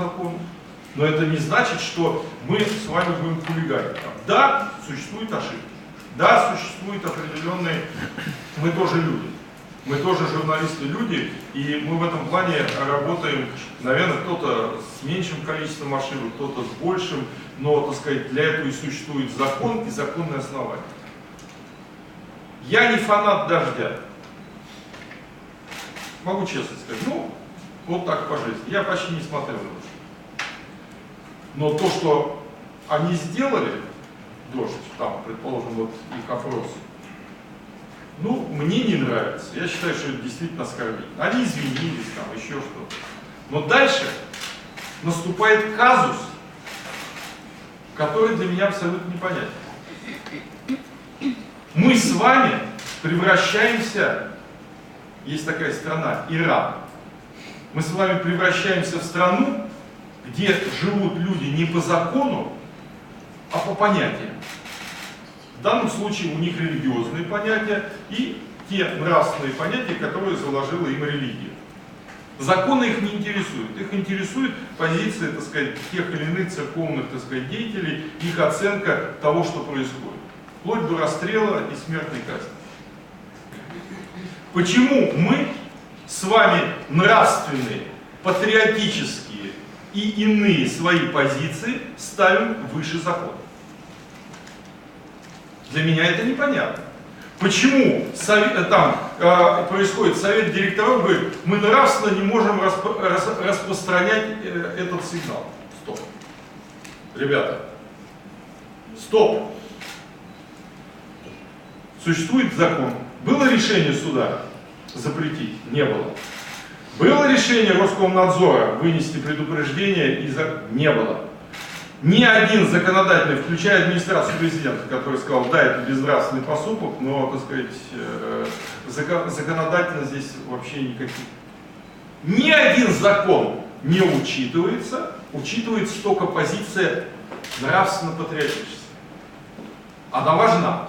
закону, но это не значит, что мы с вами будем хулиганить. Да, существуют ошибки. Да, существуют определенные... Мы тоже люди. Мы тоже журналисты люди, и мы в этом плане работаем, наверное, кто-то с меньшим количеством ошибок, кто-то с большим, но, так сказать, для этого и существует закон и законное основание. Я не фанат дождя. Могу честно сказать, ну, вот так по жизни. Я почти не смотрел дождь. Но то, что они сделали, дождь, там, предположим, вот их опрос, ну, мне не нравится. Я считаю, что это действительно оскорбительно. Они извинились, там, еще что-то. Но дальше наступает казус, который для меня абсолютно непонятен. Мы с вами превращаемся, есть такая страна, Иран. Мы с вами превращаемся в страну, где живут люди не по закону, а по понятиям. В данном случае у них религиозные понятия и те нравственные понятия, которые заложила им религия. Законы их не интересуют. Их интересует позиция, так сказать, тех или иных церковных, так сказать, деятелей, их оценка того, что происходит. Вплоть до расстрела и смертной казни. Почему мы с вами нравственные, патриотические и иные свои позиции ставим выше закона? Для меня это непонятно. Почему совет, э, там э, происходит совет директоров, говорит, мы нравственно не можем распро рас распространять э, этот сигнал. Стоп. Ребята, стоп. Существует закон. Было решение суда запретить? Не было. Было решение Роскомнадзора вынести предупреждение? И за... Не было. Ни один законодательный, включая администрацию президента, который сказал, да, это безнравственный поступок, но, так сказать, э, законодательно здесь вообще никаких. Ни один закон не учитывается, учитывается только позиция нравственно-патриотическая. Она важна.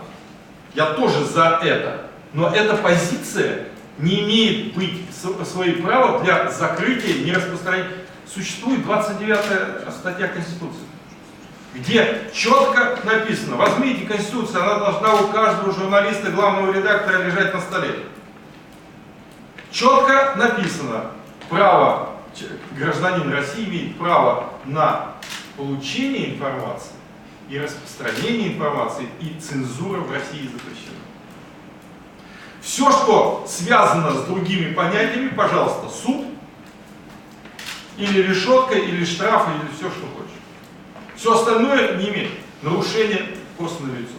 Я тоже за это. Но эта позиция не имеет быть свои права для закрытия, не распространения. Существует 29 статья Конституции где четко написано, возьмите Конституцию, она должна у каждого журналиста, главного редактора лежать на столе. Четко написано, право, гражданин России имеет право на получение информации и распространение информации, и цензура в России запрещена. Все, что связано с другими понятиями, пожалуйста, суд, или решетка, или штраф, или все, что хочешь. Все остальное не имеет нарушения просто на лицо.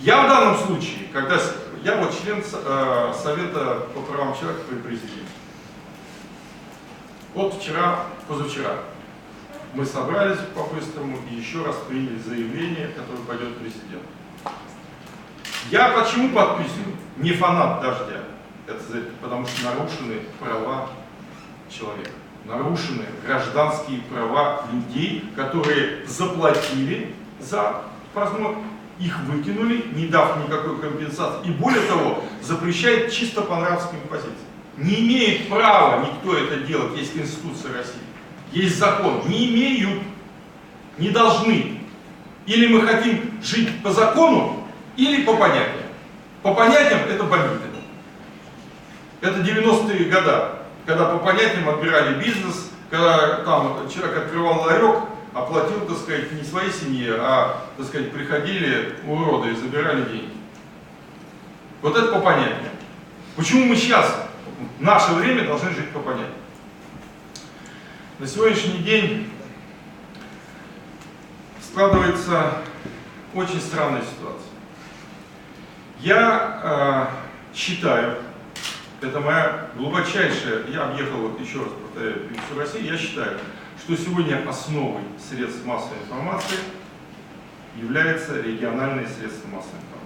Я в данном случае, когда я вот член э, Совета по правам человека при президенте. Вот вчера, позавчера, мы собрались по-быстрому и еще раз приняли заявление, которое пойдет президент. Я почему подписываю? Не фанат дождя. Это потому что нарушены права человека нарушены гражданские права людей, которые заплатили за просмотр, их выкинули, не дав никакой компенсации. И более того, запрещает чисто по нравственным позициям. Не имеет права никто это делать, есть Конституция России, есть закон. Не имеют, не должны. Или мы хотим жить по закону, или по понятиям. По понятиям это бандиты. Это 90-е годы когда по понятиям отбирали бизнес, когда там человек открывал ларек, оплатил, так сказать, не своей семье, а, так сказать, приходили уроды и забирали деньги. Вот это по понятиям. Почему мы сейчас, в наше время, должны жить по понятиям? На сегодняшний день складывается очень странная ситуация. Я э, считаю, это моя глубочайшая, я объехал, вот еще раз повторяю, всю Россию, я считаю, что сегодня основой средств массовой информации является региональные средства массовой информации.